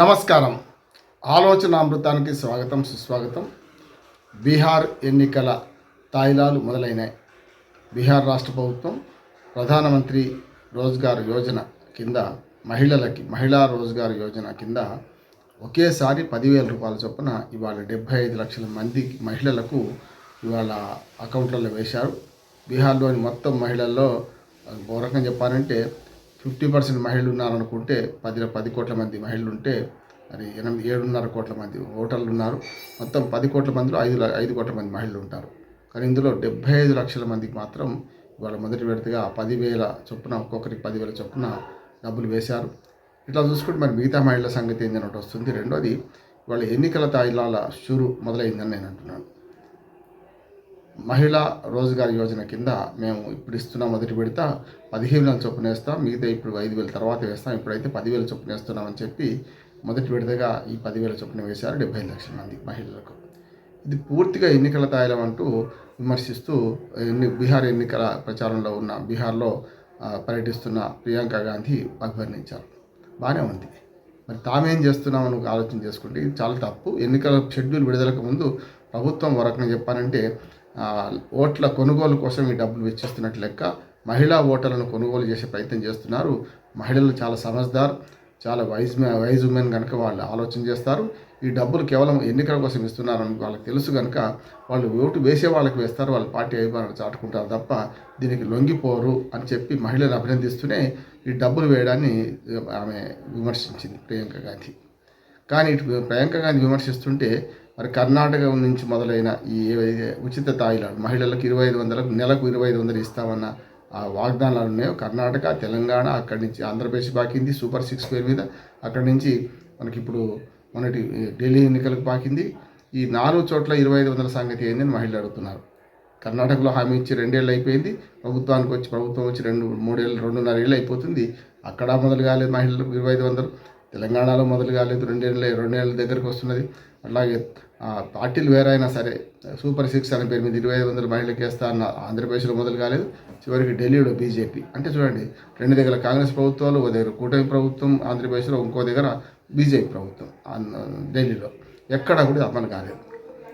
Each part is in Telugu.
నమస్కారం. ఆలోచనామృతానికి స్వాగతం సుస్వాగతం. బీహార్ ఎన్నికల తాయిలాలు మొదలైనాయి బీహార్ రాష్ట్ర ప్రభుత్వం ప్రధానమంత్రి రోజ్గార్ యోజన కింద మహిళలకి మహిళా రోజ్గార్ యోజన కింద ఒకేసారి పదివేల రూపాయల చొప్పున ఇవాళ డెబ్బై ఐదు లక్షల మంది మహిళలకు ఇవాళ అకౌంట్లలో వేశారు. బీహార్లోని మొత్తం మహిళల్లో ఓ రకంగా చెప్పాలంటే ఫిఫ్టీ పర్సెంట్ మహిళలు ఉన్నారనుకుంటే పది పది కోట్ల మంది మహిళలు ఉంటే మరి ఎనిమిది ఏడున్నర కోట్ల మంది ఓటర్లు ఉన్నారు మొత్తం పది కోట్ల మందిలో ఐదు ఐదు కోట్ల మంది మహిళలు ఉంటారు కానీ ఇందులో డెబ్బై ఐదు లక్షల మందికి మాత్రం ఇవాళ మొదటి విడతగా పదివేల చొప్పున ఒక్కొక్కరికి పదివేల చొప్పున డబ్బులు వేశారు. ఇట్లా చూసుకుంటే మరి మిగతా మహిళల సంగతి ఏందని ఒకటి వస్తుంది. రెండోది వాళ్ళ ఎన్నికల తాయిలాల షురు మొదలైందని నేను అంటున్నాను. మహిళా రోజ్గార్ యోజన కింద మేము ఇప్పుడు ఇస్తున్న మొదటి విడత. పదిహేను వేల చొప్పున వేస్తాం. మిగతా ఇప్పుడు ఐదు వేల తర్వాత వేస్తాం. ఇప్పుడైతే పదివేల చొప్పున వేస్తున్నామని చెప్పి మొదటి విడతగా ఈ పదివేల చొప్పున వేశారు డెబ్బై లక్షల మంది మహిళలకు. ఇది పూర్తిగా ఎన్నికల తాయిలం అంటూ విమర్శిస్తూ ఎన్ని బీహార్ ఎన్నికల ప్రచారంలో ఉన్న బీహార్లో పర్యటిస్తున్న ప్రియాంక గాంధీ అభివర్ణించారు. బాగానే ఉంది. మరి తామేం చేస్తున్నామని ఒక ఆలోచన చేసుకుంటే ఇది చాలా తప్పు. ఎన్నికల షెడ్యూల్ విడుదలకు ముందు ప్రభుత్వం ఒక రకంగా చెప్పాలంటే ఓట్ల కొనుగోలు కోసం ఈ డబ్బులు వెచ్చిస్తున్నట్టు లెక్క మహిళా ఓటర్లను కొనుగోలు చేసే ప్రయత్నం చేస్తున్నారు. మహిళలు చాలా సమజ్దార్ చాలా వైజ్ వైజ్ ఉమెన్ కనుక వాళ్ళు ఆలోచన చేస్తారు. ఈ డబ్బులు కేవలం ఎన్నికల కోసం ఇస్తున్నారని వాళ్ళకి తెలుసు కనుక వాళ్ళు ఓటు వేసే వాళ్ళకి వేస్తారు వాళ్ళ పార్టీ అభిమానులు చాటుకుంటారు తప్ప దీనికి లొంగిపోరు అని చెప్పి మహిళలు అభినందిస్తూనే ఈ డబ్బులు వేయడాన్ని ఆమె విమర్శించింది ప్రియాంక గాంధీ. కానీ ఇటు ప్రియాంక గాంధీ విమర్శిస్తుంటే మరి కర్ణాటక నుంచి మొదలైన ఈ ఏవైతే ఉచిత తాయిలాలు మహిళలకు ఇరవై ఐదు వందలకు నెలకు ఇరవై ఐదు వందలు ఇస్తామన్న ఆ వాగ్దానాలు ఉన్నాయో కర్ణాటక తెలంగాణ అక్కడి నుంచి ఆంధ్రప్రదేశ్ పాకింది సూపర్ సిక్స్ పేరు మీద అక్కడి నుంచి మనకి ఇప్పుడు మొన్నటి ఢిల్లీ ఎన్నికలకు పాకింది. ఈ నాలుగు చోట్ల ఇరవై ఐదు వందల సంగతి ఏందని మహిళలు అడుగుతున్నారు. కర్ణాటకలో హామీ ఇచ్చి రెండేళ్ళు అయిపోయింది. ప్రభుత్వానికి వచ్చి ప్రభుత్వం వచ్చి రెండు మూడేళ్ళు రెండున్నర ఏళ్ళు అయిపోతుంది. అక్కడ మొదలు కాలేదు మహిళలకు ఇరవై ఐదు వందలు. తెలంగాణలో మొదలు కాలేదు రెండేళ్ళ రెండేళ్ళ దగ్గరకు వస్తున్నది. అలాగే ఆ, పార్టీలు వేరైనా సరే సూపర్ సిక్స్ అనే పేరు మీద ఇరవై ఐదు వందల మహిళలకు వేస్తా అన్న ఆంధ్రప్రదేశ్లో మొదలు కాలేదు. చివరికి ఢిల్లీలో బీజేపీ. అంటే చూడండి రెండు దగ్గర కాంగ్రెస్ ప్రభుత్వాలు ఓ దగ్గర కూటమి ప్రభుత్వం ఆంధ్రప్రదేశ్లో ఇంకో దగ్గర బీజేపీ ప్రభుత్వం ఢిల్లీలో. ఎక్కడ కూడా అమలు కాలేదు.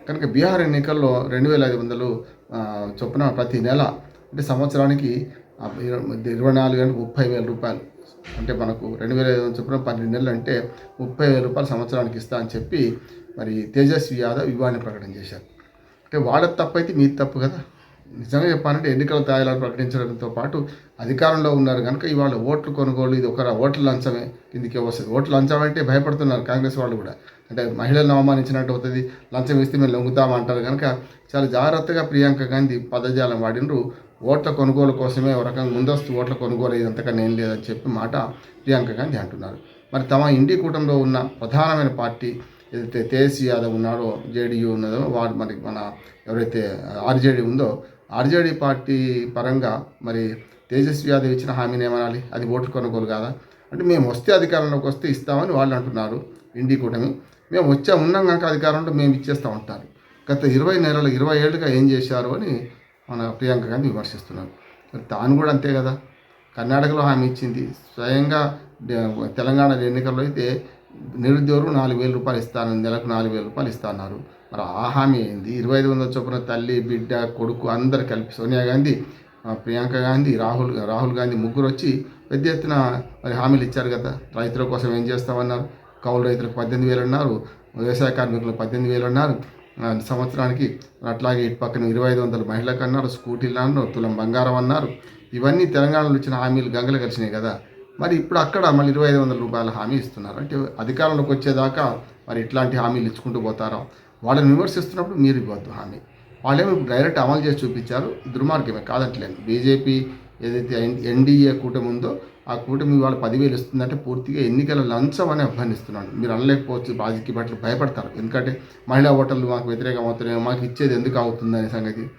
కనుక బీహార్ ఎన్నికల్లో రెండు వేల ఐదు వందలు చొప్పున ప్రతి నెల అంటే సంవత్సరానికి ఇరవై ఇరవై నాలుగు గంటలకు ముప్పై వేల రూపాయలు. అంటే మనకు రెండు వేల ఐదు వందల చొప్పున పన్నెండు నెలలు అంటే ముప్పై వేల రూపాయలు సంవత్సరానికి ఇస్తా అని చెప్పి మరి తేజస్వి యాదవ్ ఇవాళ ప్రకటన చేశారు. అంటే వాళ్ళ తప్పు అయితే మీది తప్పు కదా. నిజంగా చెప్పాలంటే ఎన్నికల తాయిలాలు ప్రకటించడంతో పాటు అధికారంలో ఉన్నారు కనుక ఇవాళ ఓట్లు కొనుగోలు ఇది ఒక ఓట్ల లంచమే. కిందికి వస్తుంది ఓట్ల లంచం అంటే భయపడుతున్నారు కాంగ్రెస్ వాళ్ళు కూడా. అంటే మహిళలను అవమానించినట్టు అవుతుంది లంచం ఇస్తే మేము లొంగుతామంటారు కనుక చాలా జాగ్రత్తగా ప్రియాంక గాంధీ పదజాలం వాడినరు. ఓట్ల కొనుగోలు కోసమే ఒక రకంగా ముందస్తు ఓట్ల కొనుగోలు ఇదంతకన్నా ఏం లేదని చెప్పి మాట ప్రియాంక గాంధీ అంటున్నారు. మరి తమ ఇండి కూటమిలో ఉన్న ప్రధానమైన పార్టీ ఏదైతే తేజస్వి యాదవ్ ఉన్నాడో జేడీయూ ఉన్నదో వాడు మరి మన ఎవరైతే ఆర్జేడీ ఉందో ఆర్జేడీ పార్టీ పరంగా మరి తేజస్వి యాదవ్ ఇచ్చిన హామీని ఏమనాలి? అది ఓట్లు కొనుగోలు కాదా? అంటే మేము వస్తే అధికారంలోకి వస్తే ఇస్తామని వాళ్ళు అంటున్నారు ఇండి కూటమి. మేము వచ్చా ఉన్నాం కనుక అధికారంలో మేము ఇచ్చేస్తూ ఉంటారు. గత ఇరవై నెలలు ఇరవై ఏళ్ళుగా ఏం చేశారు అని మన ప్రియాంక గాంధీ విమర్శిస్తున్నారు. తాను కూడా అంతే కదా. కర్ణాటకలో హామీ ఇచ్చింది. స్వయంగా తెలంగాణ ఎన్నికల్లో అయితే నిరుద్యోగులు నాలుగు వేల రూపాయలు ఇస్తాను నెలకు నాలుగు వేల రూపాయలు ఇస్తాన్నారు మరి ఆ హామీ ఏంది? ఇరవై ఐదు వందల చొప్పున తల్లి బిడ్డ కొడుకు అందరు కలిపి సోనియా గాంధీ ప్రియాంక గాంధీ రాహుల్ రాహుల్ గాంధీ ముగ్గురు వచ్చి పెద్ద ఎత్తున మరి హామీలు ఇచ్చారు కదా. రైతుల కోసం ఏం చేస్తామన్నారు? కౌలు రైతులకు పద్దెనిమిది వేలు అన్నారు. వ్యవసాయ కార్మికులకు పద్దెనిమిది వేలు అన్నారు. సంవత్సరానికి అట్లాగే ఇటు పక్కన ఇరవై ఐదు వందల మహిళలకు అన్నారు స్కూటీలు అన్నారు తులం బంగారం అన్నారు. ఇవన్నీ తెలంగాణలో ఇచ్చిన హామీలు గంగలు కలిసినాయి కదా. మరి ఇప్పుడు అక్కడ మళ్ళీ ఇరవై ఐదు వందల రూపాయల హామీ ఇస్తున్నారు. అంటే అధికారంలోకి వచ్చేదాకా మరి ఇట్లాంటి హామీలు ఇచ్చుకుంటూ పోతారో? వాళ్ళని విమర్శిస్తున్నప్పుడు మీరు ఇవ్వద్దు హామీ. వాళ్ళేమో ఇప్పుడు డైరెక్ట్ అమలు చేసి చూపించారు. దుర్మార్గమే కాదట్లేదు బీజేపీ ఏదైతే ఎన్- ఎన్డీఏ కూటమి ఉందో ఆ కూటమి వాళ్ళు పదివేలు ఇస్తుందంటే పూర్తిగా ఎన్నికల లంచం అని అభ్యర్థిస్తున్నాను మీరు అనలేకపోవచ్చు రాజకీయ పట్ల భయపడతారు. ఎందుకంటే మహిళా ఓటర్లు మాకు వ్యతిరేకం అవుతున్నాయి మాకు ఇచ్చేది ఎందుకు అవుతుందనే సంగతి.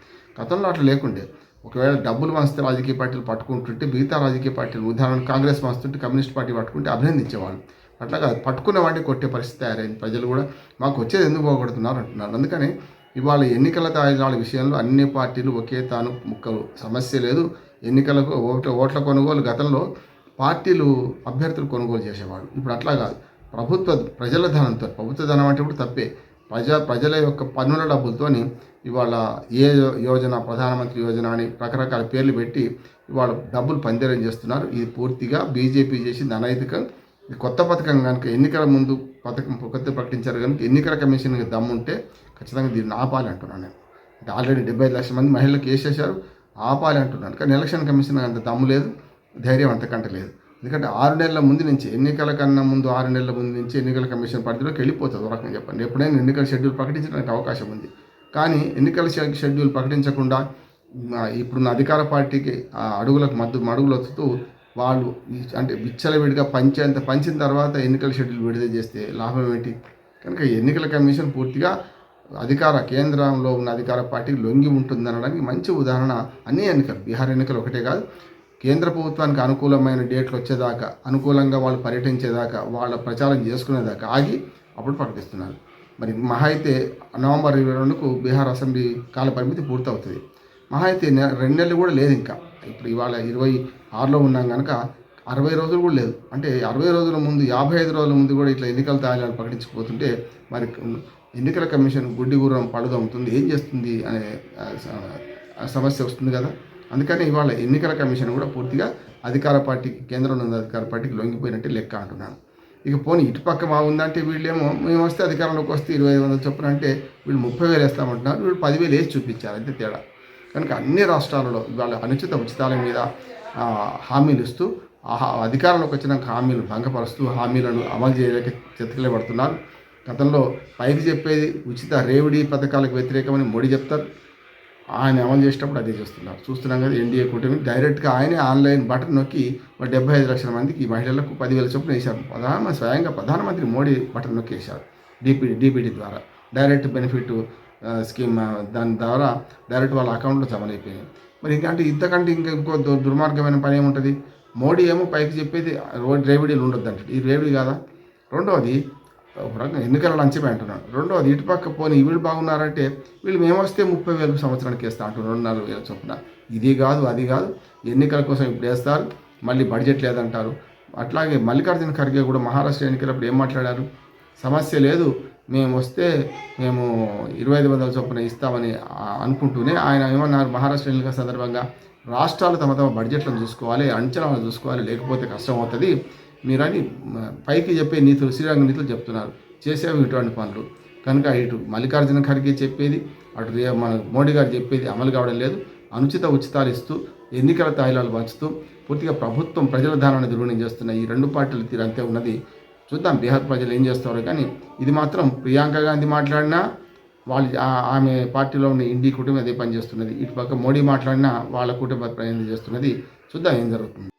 గతంలో అట్లా లేకుండే. ఒకవేళ డబ్బులు వంచితే రాజకీయ పార్టీలు పట్టుకుంటుంటే మిగతా రాజకీయ పార్టీలు ఉదాహరణ కాంగ్రెస్ వంచుతుంటే కమ్యూనిస్ట్ పార్టీ పట్టుకుంటే అభినందించేవాళ్ళు. అట్లాగా పట్టుకున్న వాటిని కొట్టే పరిస్థితి తయారైంది. ప్రజలు కూడా మాకు వచ్చేది ఎందుకు పోగొడుతున్నారు అంటున్నారు. అందుకని ఇవాళ ఎన్నికల తాయిలాల విషయంలో అన్ని పార్టీలు ఒకే తాను ముక్కలు సమస్య లేదు. ఎన్నికలకు ఓట్ల ఓట్ల కొనుగోలు గతంలో పార్టీలు అభ్యర్థులు కొనుగోలు చేసేవాళ్ళు. ఇప్పుడు అట్లా కాదు. ప్రభుత్వ ప్రజల ధనంతో ప్రభుత్వ ధనం అంటే ఇప్పుడు తప్పే. ప్రజా ప్రజల యొక్క పన్నుల డబ్బులతోని ఇవాళ ఏ యోజన ప్రధానమంత్రి యోజన అని రకరకాల పేర్లు పెట్టి ఇవాళ డబ్బులు పందేరం చేస్తున్నారు. ఇది పూర్తిగా బీజేపీ చేసింది అనైతికం. కొత్త పథకం కనుక ఎన్నికల ముందు పథకం కొత్త ప్రకటించారు కనుక ఎన్నికల కమిషన్కి దమ్ముంటే ఖచ్చితంగా దీన్ని ఆపాలి అంటున్నాను నేను. అంటే ఆల్రెడీ డెబ్బై లక్షల మంది మహిళలకు వేసేసారు ఆపాలి అంటున్నాను కానీ ఎలక్షన్ కమిషన్ అంత దమ్ము లేదు ధైర్యం అంతకంటే లేదు. ఎందుకంటే ఆరు నెలల ముందు నుంచి ఎన్నికల కన్నా ముందు ఆరు నెలల ముందు నుంచి ఎన్నికల కమిషన్ పరిధిలోకి వెళ్ళిపోతుంది ఒక రకంగా చెప్పండి. ఎప్పుడైనా ఎన్నికల షెడ్యూల్ ప్రకటించడానికి అవకాశం ఉంది. కానీ ఎన్నికల షెడ్యూల్ ప్రకటించకుండా ఇప్పుడున్న అధికార పార్టీకి ఆ అడుగులకు మద్దు మడుగులు వస్తూ వాళ్ళు అంటే విచ్చలవిడిగా పంచేంత పంచిన తర్వాత ఎన్నికల షెడ్యూల్ విడుదల చేస్తే లాభం ఏంటి? కనుక ఎన్నికల కమిషన్ పూర్తిగా అధికార కేంద్రంలో ఉన్న అధికార పార్టీ లొంగి ఉంటుందనడానికి మంచి ఉదాహరణ అన్ని ఎన్నికలు. బీహార్ ఎన్నికలు ఒకటే కాదు. కేంద్ర ప్రభుత్వానికి అనుకూలమైన డేట్లు వచ్చేదాకా అనుకూలంగా వాళ్ళు పర్యటించేదాకా వాళ్ళ ప్రచారం చేసుకునేదాకా ఆగి అప్పుడు ప్రకటిస్తున్నారు. మరి మహా అయితే నవంబర్ ఇరవై రెండుకు బీహార్ అసెంబ్లీ కాల పరిమితి పూర్తవుతుంది. మహా అయితే రెండు నెలలు కూడా లేదు ఇంకా. ఇప్పుడు ఇవాళ ఇరవై ఆరులో ఉన్నాం కనుక అరవై రోజులు కూడా లేదు. అంటే అరవై రోజుల ముందు యాభై ఐదు రోజుల ముందు కూడా ఇట్లా ఎన్నికల తాయిలాలు ప్రకటించకపోతుంటే మరి ఎన్నికల కమిషన్ గుడ్డి గుర్రం ఏం చేస్తుంది అనే సమస్య వస్తుంది కదా. అందుకని ఇవాళ ఎన్నికల కమిషన్ కూడా పూర్తిగా అధికార పార్టీకి కేంద్రంలో ఉన్న అధికార పార్టీకి లొంగిపోయినట్టే లెక్క అంటున్నాను. ఇక పోనీ ఇటుపక్క బాగుందంటే వీళ్ళేమో మేము వస్తే అధికారంలోకి వస్తే ఇరవై ఐదు వందల చొప్పున అంటే వీళ్ళు ముప్పై వేలు వేస్తామంటున్నారు. వీళ్ళు పదివేలు వేసి చూపించారు అంతే తేడా. కనుక అన్ని రాష్ట్రాలలో ఇవాళ అనుచిత ఉచితాల మీద హామీలు ఇస్తూ అధికారంలోకి వచ్చినాక హామీలు భంగపరుస్తూ హామీలను అమలు చేయలేక చెతకలేబడుతున్నారు. గతంలో పైకి చెప్పేది ఉచిత రేవిడీ పథకాలకు వ్యతిరేకమని మోడీ చెప్తారు. ఆయన అమలు చేసేటప్పుడు అదే చేస్తున్నారు. చూస్తున్నాం కదా ఎన్డీఏ కూటమి. డైరెక్ట్గా ఆయనే ఆన్లైన్ బటన్ నొక్కి మరి డెబ్బై ఐదు లక్షల మందికి మహిళలకు పదివేల చొప్పున వేశారు. ప్రధాన స్వయంగా ప్రధానమంత్రి మోడీ బటన్ నొక్కి వేశారు డిపిడి డిబిడి ద్వారా. డైరెక్ట్ బెనిఫిట్ స్కీమ్ దాని ద్వారా డైరెక్ట్ వాళ్ళ అకౌంట్లో జమ మరి ఇంకా అంటే ఇంతకంటే ఇంకా ఇంకో దుర్మార్గమైన పని ఏముంటుంది? మోడీ ఏమో పైకి చెప్పేది రోడ్ రేవిడీలు ఉండొద్దు అంటే ఈ రేవిడి కాదా? రెండవది ఎన్నికల లంచమే అంటున్నాడు రెండవది ఇటు పక్క పోనీ వీళ్ళు బాగున్నారంటే వీళ్ళు మేము వస్తే ముప్పై వేలు సంవత్సరానికి వేస్తా అంటున్నారు రెండు నాలుగు వేల చొప్పున. ఇది కాదు అది కాదు ఎన్నికల కోసం ఇప్పుడు వేస్తారు మళ్ళీ బడ్జెట్ లేదంటారు. అట్లాగే మల్లికార్జున ఖర్గే కూడా మహారాష్ట్ర ఎన్నికలప్పుడు ఏం మాట్లాడారు? సమస్య లేదు మేము వస్తే మేము ఇరవై ఐదు వందల చొప్పున ఇస్తామని అనుకుంటూనే ఆయన ఏమన్నారు? మహారాష్ట్ర ఎన్నికల సందర్భంగా రాష్ట్రాలు తమ తమ బడ్జెట్లను చూసుకోవాలి అంచనాలను చూసుకోవాలి లేకపోతే కష్టం అవుతుంది. మీరని పైకి చెప్పే నీతులు శ్రీరంగ నీతులు చెప్తున్నారు. చేసేవి ఇటువంటి పనులు. కనుక ఇటు మల్లికార్జున ఖర్గే చెప్పేది అటు మన మోడీ గారు చెప్పేది అమలు కావడం లేదు. అనుచిత ఉచితాలు ఇస్తూ ఎన్నికల తాయిలాలు పంచుతూ పూర్తిగా ప్రభుత్వం ప్రజల ధారాన్ని దుర్వినియోగం చేస్తున్న ఈ రెండు పార్టీల తీరంతే ఉన్నది. చూద్దాం బీహార్ ప్రజలు ఏం చేస్తారో కానీ ఇది మాత్రం ప్రియాంక గాంధీ మాట్లాడినా వాళ్ళు ఆమె పార్టీలో ఉన్న ఇండి కుటుంబం అదే పనిచేస్తున్నది ఇటు పక్క మోడీ మాట్లాడినా వాళ్ళ కుటుంబ ప్రయాణం చేస్తున్నది. చూద్దాం ఏం జరుగుతుంది.